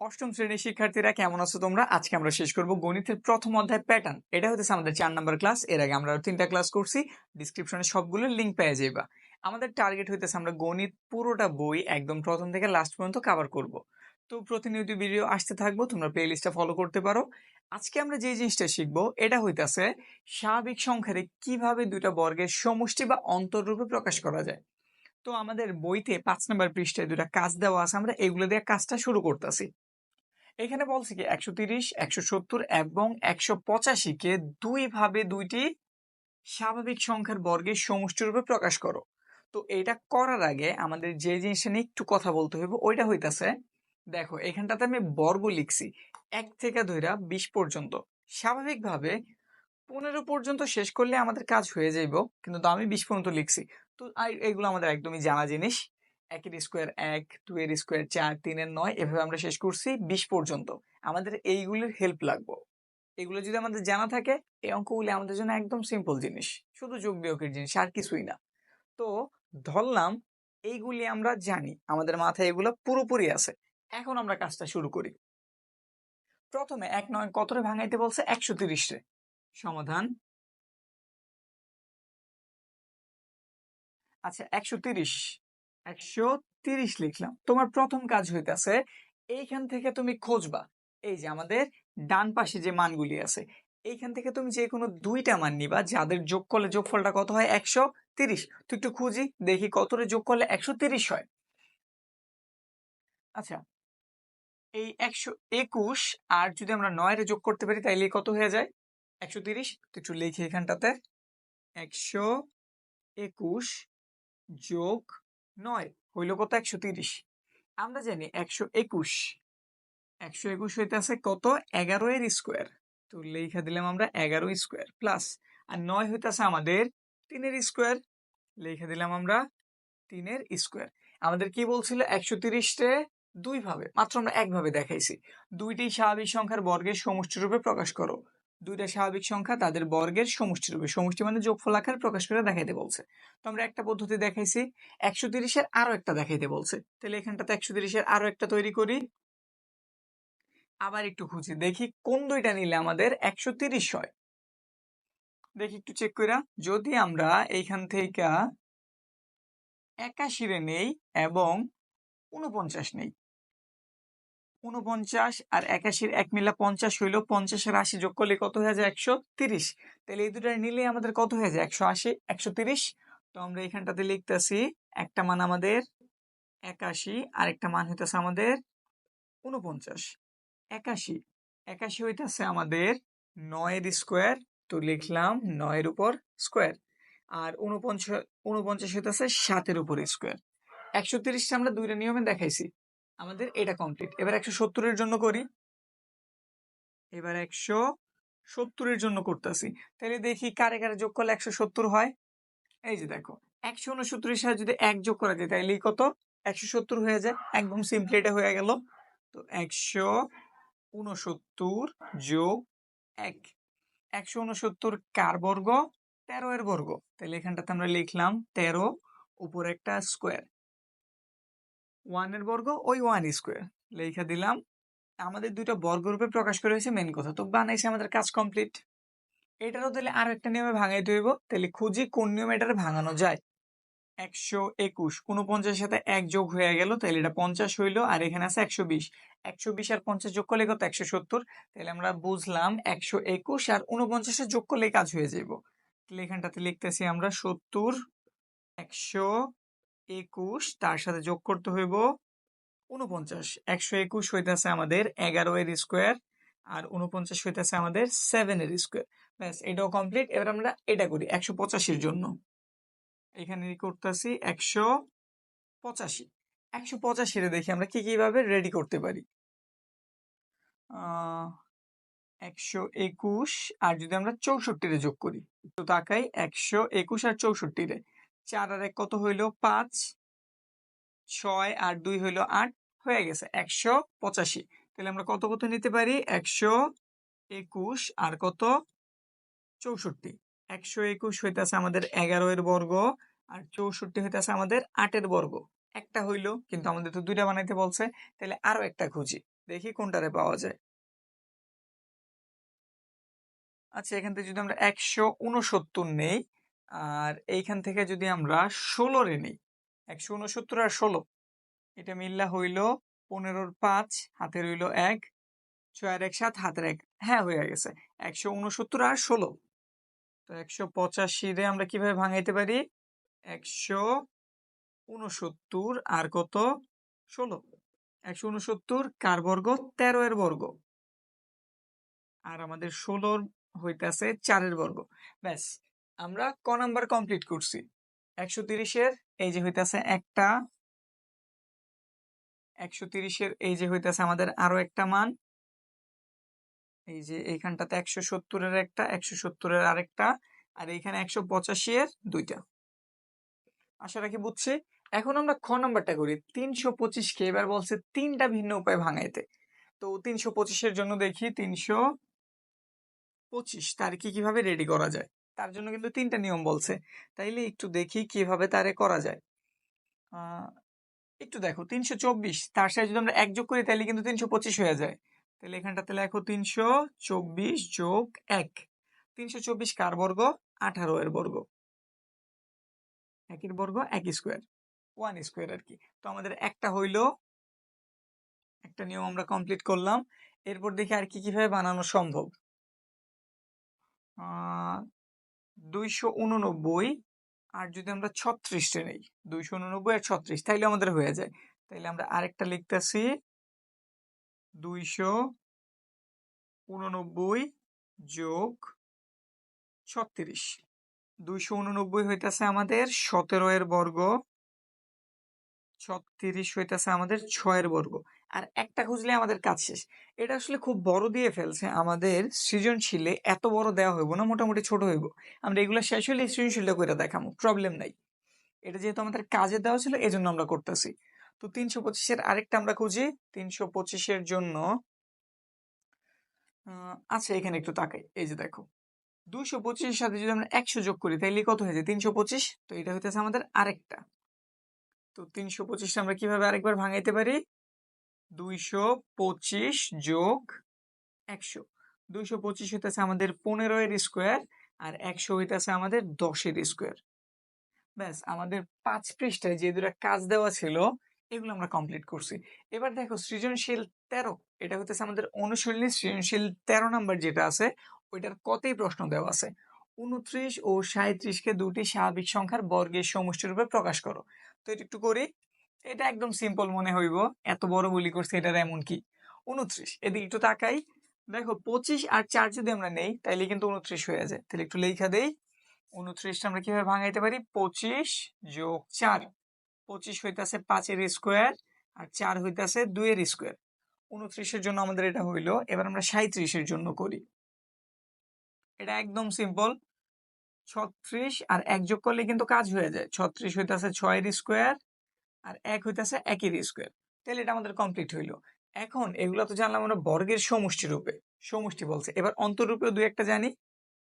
অষ্টম শ্রেণির শিক্ষার্থীরা কেমন আছো তোমরা? আজকে আমরা শেষ করব গণিতের প্রথম অধ্যায় প্যাটার্ন এটা হচ্ছে আমাদের চার নম্বর ক্লাস এর আগে আমরা তিনটা ক্লাস করছি। ডিসক্রিপশনে সবগুলোর লিঙ্ক পেয়ে যাইবা। আমাদের টার্গেট হইতেছে আমরা গণিত পুরোটা বই একদম প্রথম থেকে লাস্ট পর্যন্ত কভার করব। তো প্রতিনিয়ত ভিডিও আসতে থাকব, তোমরা প্লে লিস্টটা ফলো করতে পারো। আজকে আমরা যে জিনিসটা শিখব, এটা হইতেছে স্বাভাবিক সংখ্যারে কীভাবে দুইটা বর্গের সমষ্টি বা অন্তররূপে প্রকাশ করা যায়। তো আমাদের বইতে পাঁচ নাম্বার পৃষ্ঠায় দুটা কাজ দেওয়া আছে, আমরা এগুলো দিয়ে কাজটা শুরু করতেছি। এখানে বলছে কি, একশো তিরিশ, একশো সত্তর এবং একশো পঁচাশিকে দুই ভাবে দুইটি স্বাভাবিক সংখ্যার বর্গের সমষ্টি রূপে প্রকাশ করো। তো এটা করার আগে আমাদের যে জিনিসটা নিয়ে একটু কথা বলতে হইব, ওইটা হইতাছে, দেখো, এখানটাতে আমি বর্গ লিখছি, এক থেকে ধইরা বিশ পর্যন্ত। স্বাভাবিকভাবে পনেরো পর্যন্ত শেষ করলে আমাদের কাজ হয়ে যাইব, কিন্তু আমি বিশ পর্যন্ত লিখছি। তো এগুলো আমাদের একদমই জানা জিনিস। একের স্কোয়ার এক দুয়ের স্কোয়ার চার তিনের নয়, এভাবে আমরা শেষ করছি বিশ পর্যন্ত। আমাদের এইগুলির হেল্প লাগবো। এগুলো যদি আমাদের জানা থাকে, এই অঙ্কগুলি আমাদের জন্য একদম সিম্পল জিনিস। শুধু যোগ বিয়োগের জিনিস, আর কিছুই না। তো ধরলাম এইগুলি আমরা জানি, আমাদের মাথায় এগুলো পুরোপুরি আছে। এখন আমরা কাজটা শুরু করি। প্রথমে এক নয় কতরে ভাঙাইতে বলছে? একশো তিরিশে সমাধান। আচ্ছা একশো তিরিশ। একশো তিরিশ লিখলাম। তোমার প্রথম কাজ হইতাছে, এইখান থেকে তুমি খুঁজবা। এই যে আমাদের ডান পাশে যে মানগুলি আছে, এইখান থেকে তুমি যে কোনো দুইটা মান নিবা, যাদের যোগ করলে যোগফলটা কত হয়? একশো তিরিশ। তুই একটু খুঁজি, দেখি কতরে যোগ করলে একশো তিরিশ হয়। আচ্ছা এই একশো একুশ আর যদি আমরা নয়ের যোগ করতে পারি, তাইলে কত হয়ে যায়? একশো তিরিশ। তুই একটু লিখি এখানটাতে। একশো একুশ যোগ নয়, হইল কত? একশো তিরিশ। আমরা জানি একশো একুশ। একশো একুশ হইতেছে কত? এগারো এর স্কোয়ার। তো লেখা দিলাম আমরা এগারো স্কোয়ার প্লাস। আর নয় হইতেছে আমাদের তিনের স্কোয়ার। লেখা দিলাম আমরা তিনের স্কোয়ার। আমাদের কি বলছিল? একশো তিরিশটে দুইভাবে, মাত্র আমরা একভাবে দেখাইছি। দুইটি স্বাভাবিক সংখ্যার বর্গের সমষ্টি রূপে প্রকাশ করো। দুইটা স্বাভাবিক সংখ্যা তাদের বর্গের সমষ্টি রূপে সমষ্টি মানে যোগফল আকারে প্রকাশ করে দেখাইতে বলছে। তো আমরা একটা পদ্ধতি দেখাইছি, একশো তিরিশের আরও একটা দেখাইতে বলছে। তাহলে এখানটাতে একশো তিরিশের আরও একটা তৈরি করি। আবার একটু খুঁজি, দেখি কোন দুইটা নিলে আমাদের একশো তিরিশ হয়। দেখি একটু চেক কইরা, যদি আমরা এইখান থেকে একাশিরে নেই এবং উনপঞ্চাশ নেই উনপঞ্চাশ আর একাশির এক মিলা পঞ্চাশ হইল পঞ্চাশের আশি যোগ করলে কত হয়ে যায় একশো তিরিশ? তাহলে এই দুটা নিলে আমাদের কত হয়ে যায়? একশো আশি, একশো তিরিশ? তো আমরা এখানটাতে লিখতেছি একটা মান আমাদের একাশি আর একটা মান হইতেছে আমাদের উনপঞ্চাশ একাশি একাশি হইতেছে আমাদের নয়ের স্কোয়ার, তো লিখলাম নয়ের উপর স্কোয়ার। আর উনপঞ্চাশ উনপঞ্চাশ হইতেছে সাতের উপর স্কোয়ার। একশো তিরিশটা আমরা দুইটা নিয়মে দেখাইছি। আমাদের এটা কমপ্লিট এবার একশো সত্তরের জন্য করি। এবার একশো সত্তরের জন্য করতেছি। তাহলে দেখি কারে কারে যোগ করলে একশো সত্তর হয়। এই যে দেখো, একশো উনসত্তরের সাথে যদি এক যোগ করা যায়, তাহলে কত? একশো সত্তর হয়ে যায়। একদম সিম্পলি এটা হয়ে গেল। তো একশো উনসত্তর যোগ এক। একশো উনসত্তর কার বর্গ? তেরো এর বর্গ। তাহলে এখানটাতে আমরা লিখলাম তেরো, উপর একটা স্কোয়ার ওয়ানের বর্গ ওই ওয়ান স্কোয়ার লেখা দিলাম, আমাদের দুইটা বর্গরূপে প্রকাশ করে হয়েছে মেন কথা, তো বানাইছে আমাদের কাজ কমপ্লিট এটারও তাহলে আরও একটা নিয়মে ভাঙাইতে হইব তাহলে খুঁজি কোন নিয়মে এটার ভাঙানো যায়। একশো একুশ উনপঞ্চাশের সাথে এক যোগ হয়ে গেল, তাহলে এটা পঞ্চাশ হইল, আর এখানে আছে একশো বিশ। একশো বিশ আর পঞ্চাশ যোগ করলে কত? একশো সত্তর। তাহলে আমরা বুঝলাম একশো একুশ আর উনপঞ্চাশে যোগ করলে কাজ হয়ে যাইব। তাহলে এখানটাতে লিখতেছি আমরা সত্তর, একশো একুশ, তার সাথে যোগ করতে হইব উনপঞ্চাশ একশো একুশ হইতেছে আমাদের এগারো এর স্কোয়ার আর উনপঞ্চাশ হইতেছে আমাদের সেভেন এর স্কোয়ার। ব্যাস, এটাও কমপ্লিট এবার আমরা এটা করি একশো পঁচাশির জন্য। এখানে করতেছি একশো পঁচাশি। একশো পঁচাশিরে দেখি আমরা কি কীভাবে রেডি করতে পারি। একশো একুশ আর যদি আমরা চৌষট্টিরে যোগ করি, তো তাকাই একশো একুশ আর চৌষট্টিরে চার আর এক কত হইল? পাঁচ। ছয় আর দুই হইল আট। হয়ে গেছে, একশো পঁচাশি। তাহলে আমরা কত কত নিতে পারি? একশো একুশ আর কত? চৌষট্টি। একশো একুশ হইতেছে আমাদের এগারো এর বর্গ আর চৌষট্টি হইতেছে আমাদের আটের বর্গ। একটা হইল, কিন্তু আমাদের তো দুইটা বানাইতে বলছে, তাহলে আরও একটা খুঁজি। দেখি কোনটারে পাওয়া যায়। আচ্ছা এখান থেকে যদি আমরা একশো উনসত্তর নেই আর এইখান থেকে যদি আমরা ষোলোরে নিই, একশো উনসত্তর আর ষোলো, এটা মিল্লা হইল পনেরোর পাঁচ হাতে রইল এক ছয় আর এক সাত, হাতের এক হ্যাঁ হয়ে গেছে, একশো উনসত্তর আর ষোলো। তো একশো পঁচাশিরে আমরা কীভাবে ভাঙাইতে পারি? একশো উনসত্তর আর কত? ষোলো। একশো উনসত্তর কার বর্গ? তেরো এর বর্গ। আর আমাদের ষোলোর হইতেছে চারের বর্গ। ব্যাস আমরা ক নাম্বার কমপ্লিট করছি। একশো তিরিশের এই যে হইতেছে একটা, একশো তিরিশের এই যে হইতেছে আমাদের আরও একটা মান, এই যে এইখানটাতে একশো সত্তরের একটা, একশো সত্তরের আরেকটা, আর এইখানে একশো পঁচাশি এর দুইটা। আশা রাখি বুঝছি। এখন আমরা খ নাম্বারটা করি। তিনশো পঁচিশকে এবার বলছে তিনটা ভিন্ন উপায় ভাঙাইতে। তো তিনশো পঁচিশের জন্য দেখি, তিনশো পঁচিশ, তার কি কীভাবে রেডি করা যায়? তার জন্য কিন্তু তিনটা নিয়ম বলছে। তাইলে একটু দেখি কীভাবে তারে করা যায়। একটু দেখো, তিনশো চব্বিশ, তার সাথে যদি আমরা এক যোগ করি তাহলে কিন্তু তিনশো পঁচিশ হয়ে যায়। তাহলে এখানটাতে লেখো তিনশো চব্বিশ যোগ এক। তিনশো চব্বিশ কার বর্গ? আঠারো এর বর্গ। একের বর্গ এক স্কোয়ার, ওয়ান স্কোয়ার আর কি। তো আমাদের একটা হইল, একটা নিয়ম আমরা কমপ্লিট করলাম। এরপর দেখি আর কি কীভাবে বানানো সম্ভব। দুইশো উননব্বই, আর যদি আমরা ছত্রিশটা নেই, দুইশো উননব্বই আর ছত্রিশ, তাইলে আমাদের হয়ে যায়। তাইলে আমরা আরেকটা লিখতেছি, দুইশো উননব্বই যোগ ছত্রিশ। দুইশো উননব্বই হইতেছে আমাদের সতেরো এর বর্গ, ছত্রিশ হইতেছে আমাদের ছয়ের বর্গ। আর একটা খুঁজলে আমাদের কাজ শেষ। এটা আসলে খুব বড় দিয়ে ফেলছে। আমাদের সৃজনশীলে এত বড় দেওয়া হইব না, মোটামুটি ছোট হইব। আমরা এগুলো শেষ হলে সৃজনশীলটা করে দেখাবো প্রবলেম নাই। এটা যেহেতু আমাদের কাজে দেওয়া ছিল, এজন্য আমরা করতেছি। তো তিনশো পঁচিশের আরেকটা আমরা খুঁজি, তিনশো পঁচিশের জন্য আচ্ছা এখানে একটু তাকাই। এই যে দেখো দুশো পঁচিশের সাথে যদি আমরা একশো যোগ করি তাহলে কত হয়ে যায়? তিনশো পঁচিশ? তো এটা হইতেছে আমাদের আরেকটা। তো তিনশো পঁচিশটা আমরা কীভাবে আরেকবার ভাঙাইতে পারি? দুইশো পঁচিশ যোগ একশো। দুইশো পঁচিশ হইতেছে আমাদের পনেরো এর স্কোয়ার আর একশো হইতেছে আমাদের দশের স্কোয়ার। ব্যাস, আমাদের পাঁচ পৃষ্ঠায় যে দুটা কাজ দেওয়া ছিল, এগুলো আমরা কমপ্লিট করছি। এবার দেখো, সৃজনশীল তেরো, এটা হইতেছে আমাদের অনুশীলনী সৃজনশীল তেরো নাম্বার যেটা আছে, ওইটার কতই প্রশ্ন দেওয়া আছে? উনত্রিশ ও সাঁত্রিশকে দুটি স্বাভাবিক সংখ্যার বর্গের সমষ্টি রূপে প্রকাশ করো। তো এটা একটু করি। এটা একদম সিম্পল মনে হইব। এত বড় বলি করছে এটার এমন কি? উনত্রিশ। এদিকে একটু তাকাই। দেখো, পঁচিশ আর চার যদি আমরা নেই, তাইলে কিন্তু উনত্রিশ হয়ে যায়। তাহলে একটু লেখা দেই। উনত্রিশটা আমরা কীভাবে ভাঙাইতে পারি? পঁচিশ যোগ চার। পঁচিশ হইতাছে পাঁচের স্কোয়ার আর চার হইতাছে দুইয়ের স্কোয়ার উনত্রিশের জন্য আমাদের এটা হইল। এবার আমরা সাঁত্রিশের জন্য করি। এটা একদম সিম্পল ছত্রিশ আর এক যোগ করলে কিন্তু কাজ হয়ে যায়। ছত্রিশ হইতাছে ছয়ের স্কোয়ার আর এক হইতাছে একের স্কোয়ার তাহলে এটা আমাদের কমপ্লিট হইল। এখন এগুলো তো জানলাম আমরা বর্গের সমষ্টি রূপে। সমষ্টি বলছে। এবার অন্তরূপেও দুই একটা জানি।